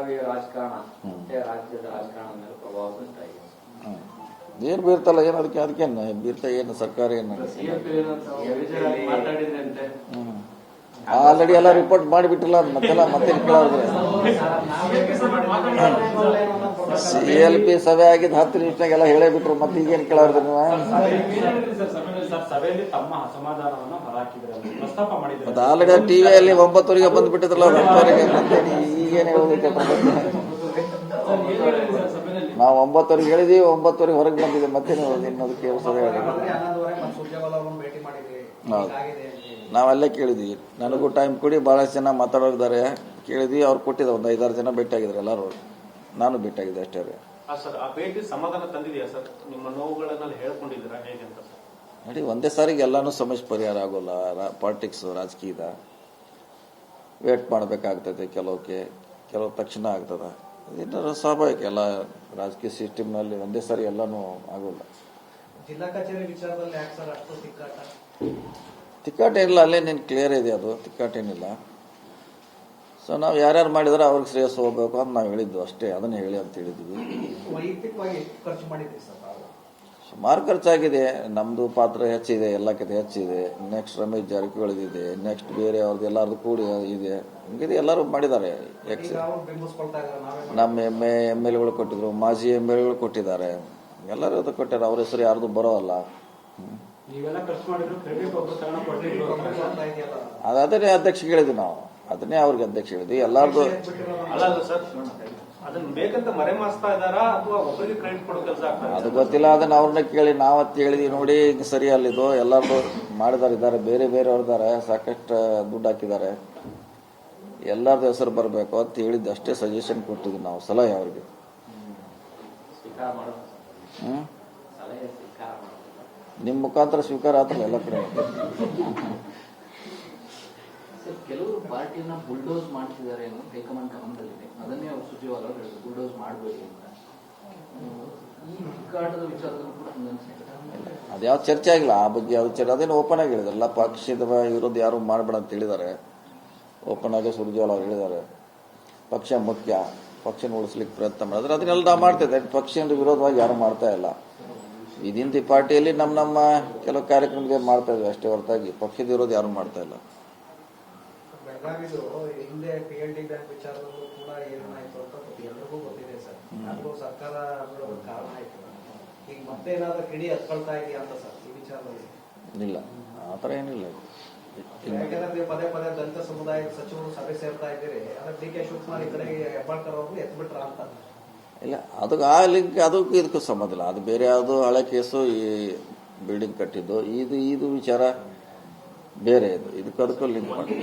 ಬೆಳಗಾವಿಯ ರಾಜಕಾರಣ ಮತ್ತೆ ರಾಜ್ಯದ ರಾಜಕಾರಣದ ಮೇಲೆ ಪ್ರಭಾವ ಬೀರ್ತಾ ಏನು ಬೀರ್ತಲ್ಲ ಏನು ಅದಕ್ಕೆ ಅದಕ್ಕೆ ಬೀರ್ತಾ ಏನು ಸರ್ಕಾರ ಏನು ಆಲ್ರೆಡಿ ಎಲ್ಲ ರಿಪೋರ್ಟ್ ಮಾಡಿಬಿಟ್ಟಿಲ್ಲ ಮತ್ತೆಲ್ಲ ಮತ್ತೆ ಕೇಳೋದು ಸಿ ಎಲ್ ಪಿ ಸಭೆ ಆಗಿದ್ದು ಹತ್ತು ನಿಮಿಷನಾಗ ಎಲ್ಲ ಹೇಳೇ ಬಿಟ್ರು ಮತ್ತೆ ಈಗೇನು ಕೇಳಾರ್ದು ನೀವು ಮತ್ತೆ ಆಲ್ರೆಡಿ ಟಿವಿಯಲ್ಲಿ ಒಂಬತ್ತುವರೆಗೆ ಬಂದ್ಬಿಟ್ಟಿದ್ರಲ್ಲ ಮತ್ತೆ ಈಗೇನು ಹೇಳೋದಕ್ಕೆ ನಾವು ಒಂಬತ್ತುವರೆಗೆ ಹೇಳಿದೀವಿ ಒಂಬತ್ತುವರೆಗೆ ಹೊರಗೆ ಬಂದಿದೆ ಮತ್ತೆ ನೀವು ಇನ್ನೊಂದು ಕೇಳಿಸೋದು ಹೇಳಿ ಹನ್ನೊಂದುವರೆಗೆ ಮತ್ತೆ ಸುರ್ಜೇವಾಲ ಅವ್ರನ್ನ ಭೇಟಿ ಮಾಡಿದ್ರಿ ಹೌದು. ನಾವಲ್ಲೇ ಕೇಳಿದ್ವಿ. ನನಗೂ ಟೈಮ್ ಕೊಡಿ ಬಹಳಷ್ಟು ಜನ ಮಾತಾಡೋರಿದ್ದಾರೆ. ಕೇಳಿದ್ವಿ ಅವ್ರು ಕೊಟ್ಟಿದ್ದ ಒಂದು ಐದಾರು ಜನ ಭೇಟಿಯಾಗಿದ್ರು ಎಲ್ಲರೂ. ನಾನು ಭೇಟಿಯಾಗಿದ್ದೆ ಅಷ್ಟೇ ರೀ ನೋಡಿ ಒಂದೇ ಸಾರಿಗೆ ಎಲ್ಲಾನು ಸಮಸ್ಯೆ ಪರಿಹಾರ ಆಗೋಲ್ಲ. ಪಾಲಿಟಿಕ್ಸ್ ರಾಜಕೀಯದ. ವೇಟ್ ಮಾಡಬೇಕಾಗ್ತದೆ ಕೆಲವಕ್ಕೆ. ಕೆಲವು ತಕ್ಷಣ ಆಗ್ತದ. ಇದರ ಸ್ವಾಭಾವಿಕ ಎಲ್ಲ ರಾಜಕೀಯ ಸಿಸ್ಟಮ್ನಲ್ಲಿ ಒಂದೇ ಸಾರಿ ಎಲ್ಲಾನು ಆಗೋಲ್ಲ. ಜಿಲ್ಲಾ ಕಚೇರಿ ವಿಚಾರದಲ್ಲಿ ಯಾಕೆ ಸರ್ ಅಷ್ಟು ತಿಕ್ಕಾಟ? ತಿಕ್ಕಾಟ ಏನಿಲ್ಲ ಅಲ್ಲೇ ನೀನು ಕ್ಲಿಯರ್ ಇದೆ ಅದು ತಿಕ್ಕಾಟ ಏನಿಲ್ಲ. ಸೊ ನಾವು ಯಾರ್ಯಾರು ಮಾಡಿದ್ರೆ ಅವ್ರಿಗೆ ಶ್ರೇಯಸ್ ಹೋಗ್ಬೇಕು ಅಂತ ನಾವು ಹೇಳಿದ್ದು ಅಷ್ಟೇ ಅದನ್ನ ಹೇಳಿ ಅಂತ ಹೇಳಿದ್ವಿ. ವೈಯಕ್ತಿಕವಾಗಿ ಖರ್ಚು ಮಾಡಿದ್ರಿ ಸರ್ ಸುಮಾರು ಖರ್ಚಾಗಿದೆ. ನಮ್ದು ಪಾತ್ರ ಹೆಚ್ಚಿದೆ ಎಲ್ಲಕ್ಕಿಂತ ಹೆಚ್ಚಿದೆ. ನೆಕ್ಸ್ಟ್ ರಮೇಶ್ ಜಾರಕಿಹೊಳಿ ಇದೆ ನೆಕ್ಸ್ಟ್ ಬೇರೆ ಅವ್ರದ್ದು ಎಲ್ಲರದು ಕೂಡಿ ಇದೆ. ಹಂಗಿದೆ ಎಲ್ಲರೂ ಮಾಡಿದ್ದಾರೆ. ಎಕ್ಸ್ ನಮ್ಮ ಎಂ ಎ ಎಂ ಎಲ್ ಎಗಳು ಕೊಟ್ಟಿದ್ರು ಮಾಜಿ ಎಂ ಎಲ್ ಎಗಳು ಕೊಟ್ಟಿದ್ದಾರೆ. ಎಲ್ಲರೂ ಅದು ಕೊಟ್ಟಾರೆ ಅವ್ರ ಹೆಸರು ಯಾರ್ದು ಬರೋಲ್ಲ ಅದನ್ನೇ ಅಧ್ಯಕ್ಷ ಹೇಳಿದ್ವಿ ನಾವು. ಅದನ್ನೇ ಅವ್ರಿಗೆ ಅಧ್ಯಕ್ಷ ಹೇಳಿದ್ವಿ ಎಲ್ಲಾರ್ದು ಅದು ಗೊತ್ತಿಲ್ಲ ಅದನ್ನ ಅವ್ರನ್ನ ಕೇಳಿ ನಾವತ್ತು ಹೇಳಿದ್ವಿ ನೋಡಿ ಸರಿ ಅಲ್ಲಿದು. ಎಲ್ಲರೂ ಮಾಡಿದಾರ ಇದ್ದಾರೆ. ಬೇರೆ ಬೇರೆ ಇದ್ದಾರೆ ಸಾಕಷ್ಟು ದುಡ್ಡು ಹಾಕಿದ್ದಾರೆ. ಎಲ್ಲರದ್ದು ಹೆಸರು ಬರಬೇಕು ಅಂತ ಹೇಳಿದ್ದು ಅಷ್ಟೇ ಸಜೆಷನ್ ಕೊಟ್ಟಿದ್ವಿ ನಾವು ಸಲಹೆ ಅವ್ರಿಗೆ. ನಿಮ್ಮ ಮುಖಾಂತರ ಸ್ವೀಕಾರ ಆತಲ್ಲ ಎಲ್ಲ ಕಡೆ. ಕೆಲವರು ಪಾರ್ಟಿಯನ್ನ ಬುಲ್ಡೋಸ್ ಮಾಡ್ತಿದ್ದಾರೆ ಹೈಕಮಾಂಡ್ ಗಮನದಲ್ಲಿದೆ. ಅವರು ಅವರು ಹೇಳಿದ್ರು ಬುಲ್ಡೋಸ್ ಮಾಡಬೇಡಿ ಅಂತ. ಈ ಹುಡುಕಾಟದ ವಿಚಾರದಲ್ಲೂ ಕೂಡ ಅದ್ಯಾವ ಚರ್ಚೆ ಆಗಿಲ್ಲ. ಆ ಬಗ್ಗೆ ಅದು ಚರ್ಚೆ ಅದೇನು ಓಪನ್ ಆಗಿ ಹೇಳಿದ್ರಲ್ಲ ಪಕ್ಷದ ವಿರೋಧ ಯಾರು ಮಾಡಬೇಡ ಅಂತ ಹೇಳಿದ್ದಾರೆ ಓಪನ್ ಆಗಿ ಸುರ್ಜೇವಾಲ ಅವ್ರು ಹೇಳಿದ್ದಾರೆ ಪಕ್ಷ ಮುಖ್ಯ. ಪಕ್ಷನ ಉಳಿಸ್ಲಿಕ್ಕೆ ಪ್ರಯತ್ನ ಮಾಡಿದ್ರೆ ಅದನ್ನೆಲ್ಲ ನಾವು ಮಾಡ್ತಿದ್ದೆ. ಪಕ್ಷದ ವಿರೋಧವಾಗಿ ಯಾರು ಮಾಡ್ತಾ ಇಲ್ಲ. ಇದಿಂತ ಪಾರ್ಟಿಯಲ್ಲಿ ನಮ್ಮ ನಮ್ಮ ಕೆಲವು ಕಾರ್ಯಕ್ರಮಗಳು ಮಾಡ್ತಾ ಇದ್ವಿ ಅಷ್ಟೇ ಹೊರತಾಗಿ. ಪಕ್ಷದ ವಿರೋಧ ಯಾರು ಮಾಡ್ತಾ ಇಲ್ಲ. ಬೆಳಗಾವಿದು ಹಿಂದೆ ಪಿ ಎಲ್ ಡಿ ಬ್ಯಾಂಕ್ ವಿಚಾರದಲ್ಲೂ ಕೂಡ ಏನಾಯ್ತು ಅಂತ ಎಲ್ರಿಗೂ ಗೊತ್ತಿದೆ ಸರ್. ಅದಕ್ಕೂ ಸರ್ಕಾರ ಒಂದು ಕಾರಣ ಆಯ್ತು. ಈಗ ಮತ್ತೆ ಏನಾದ್ರೂ ಕಿಡಿ ಹತ್ಕೊಳ್ತಾ ಇದೆಯಾ ಅಂತ ಸರ್ ಈ ವಿಚಾರದಲ್ಲಿ? ಇಲ್ಲ. ಆತರ ಏನಿಲ್ಲ. ಯಾಕಂದ್ರೆ ನೀವು ಪದೇ ಪದೇ ದಲಿತ ಸಮುದಾಯದ ಸಚಿವರು ಸಭೆ ಸೇರ್ತಾ ಇದ್ದೀರಿ. ಅಂದ್ರೆ ಡಿ ಕೆ ಶಿವಕುಮಾರ್ ಈ ಕಡೆಗೆ ಹೆಬ್ಬಾಳ್ಕರ್ ಅವ್ರನ್ನ ಎತ್ಬಿಟ್ರ ಅಂತ? ಇಲ್ಲ. ಅದಕ್ಕೆ ಆ ಲಿಂಕ್ ಅದಕ್ಕೂ ಇದಕ್ಕೂ ಸಂಬಂಧ ಇಲ್ಲ. ಅದು ಬೇರೆ ಯಾವುದು ಹಳೆ ಕೇಸು ಈ ಬಿಲ್ಡಿಂಗ್ ಕಟ್ಟಿದ್ದು. ಇದು ಇದು ವಿಚಾರ. ಬೇರೆ ಇದು ಇದಕ್ಕೆ ಅದಕ್ಕೂ ಲಿಂಕ್ ಮಾಡಿ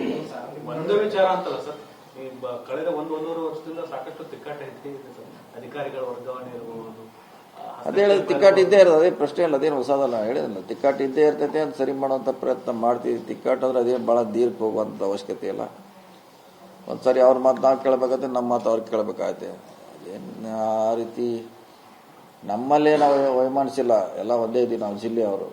ಒಂದು ವಿಚಾರ ಅಂತಲ್ಲ ಸರ್. ಈ ಬ- ಕಳೆದ ಒಂದು ಒಂದೂವರೆ ವರ್ಷದಿಂದ ಸಾಕಷ್ಟು ತಿಕ್ಕಾಟ ಇದೆ ಸರ್. ಅಧಿಕಾರಿಗಳ ವರ್ಗಾವಣೆ ಇರಬಹುದು ಅದೇ ಹೇಳಿದ್ರೆ ತಿಕ್ಕಾಟ ಇದ್ದೇ ಇರೋದು ಅದೇ ಪ್ರಶ್ನೆ ಇಲ್ಲ ಅದೇನು ಹೊಸದಲ್ಲ ಹೇಳಿದಲ್ಲ ತಿಕ್ಕಾಟ ಇದ್ದೇ ಇರ್ತೈತೆ ಅಂತ ಸರಿ ಮಾಡುವಂಥ ಪ್ರಯತ್ನ ಮಾಡ್ತೀವಿ. ತಿಕ್ಕಾಟ ಅಂದ್ರೆ ಅದೇನು ಭಾಳ ದೀರ್ಘ ಹೋಗುವಂಥ ಅವಶ್ಯಕತೆ ಇಲ್ಲ. ಒಂದ್ಸರಿ ಅವ್ರ ಮಾತು ನಾವು ಕೇಳಬೇಕಾದ್ರೆ ನಮ್ಮ ಮಾತು ಅವ್ರಿಗೆ ಕೇಳಬೇಕಾಗತ್ತೆ. ಅದೇನು ಆ ರೀತಿ ನಮ್ಮಲ್ಲೇ ನಾವು ವೈಮಾನಿಸಿಲ್ಲ ಎಲ್ಲ ಒಂದೇ ಇದ್ದೀವಿ ನಾವು ಜಿಲ್ಲೆಯವರು